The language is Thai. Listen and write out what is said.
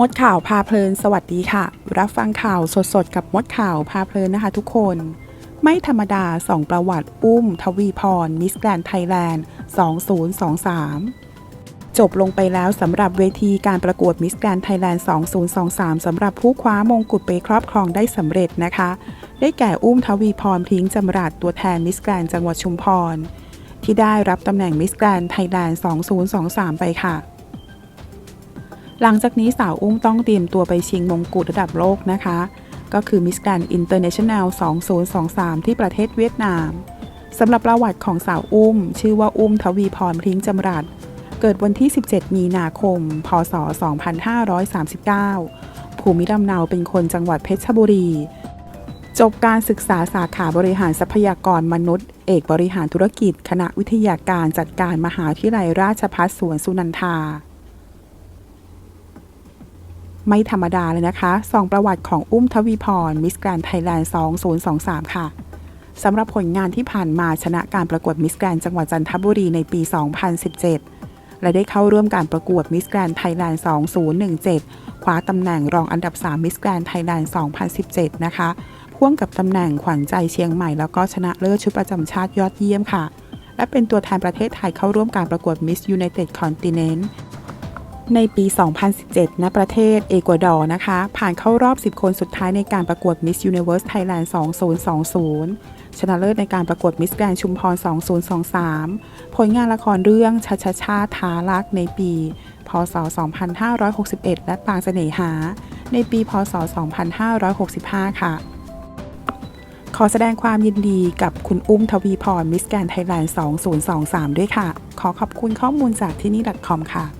มดข่าวพาเพลินสวัสดีค่ะ รับฟังข่าวสดๆ กับมดข่าวพาเพลินนะคะทุกคน ไม่ธรรมดาสองประวัติอุ้ม ทวีพร มิสแกรนไทยแลนด์ 2023 จบลงไปแล้วสำหรับเวทีการประกวดมิสแกรนไทยแลนด์ 2023 สำหรับผู้คว้ามงกุฎไปครอบครองได้สำเร็จนะคะ ได้แก่อุ้มทวีพรพิงจำรัดตัวแทนมิสแกรนจังหวัดชุมพร ที่ได้รับตำแหน่งมิสแกรนไทยแลนด์ 2023 ไปค่ะ หลังจากนี้สาวอุ้มต้องเตรียมตัวไปชิงมงกุฎระดับโลกนะคะ ก็คือมิสแกรนอินเตอร์เนชั่นแนล 2023 ที่ประเทศเวียดนามสำหรับประวัติของสาวอุ้ม ชื่อว่าอุ้มทวีพรพริ้งจำรัด เกิดวันที่ 17 มีนาคม พศ 2539 ภูมิลำเนาเป็นคนจังหวัดเพชรบุรี จบการศึกษาสาขาบริหารทรัพยากรมนุษย์ เอกบริหารธุรกิจ คณะวิทยาการจัดการมหาวิทยาลัยราชภัฏสวนสุนันทา ไม่ธรรมดาเลยนะคะ ส่องประวัติของอุ้มทวีพรมิสแกรนไทยแลนด์ 2023 ค่ะสำหรับผลงานที่ผ่านมาชนะการประกวดมิสแกรนจังหวัดจันทบุรีในปี 2017 และได้เข้าร่วมการประกวดมิสแกรนไทยแลนด์ 2017 คว้าตำแหน่งรองอันดับ 3 มิสแกรนไทยแลนด์ 2017 นะคะ พ่วงกับตำแหน่งขวัญใจเชียงใหม่แล้วก็ชนะเลิศชุดประจำชาติยอดเยี่ยมค่ะ และเป็นตัวแทนประเทศไทยเข้าร่วมการประกวด Miss United Continent ในปี 2017 ณ ประเทศเอกวาดอร์นะคะ ผ่านเข้ารอบ 10 คนสุดท้ายในการประกวด Miss Universe Thailand 2020 ชนะเลิศในการประกวด Miss Grand ชุมพร 2023 ผลงานละครเรื่องชาชาชาท้ารักในปี พศ 2561 และปางเสน่หา ในปี พศ 2565 ค่ะ ขอแสดงความยินดีกับคุณอุ้มทวีพรมิสแกนไทยแลนด์2023 ด้วยค่ะ ขอขอบคุณข้อมูลจากที่นี่ .com ค่ะ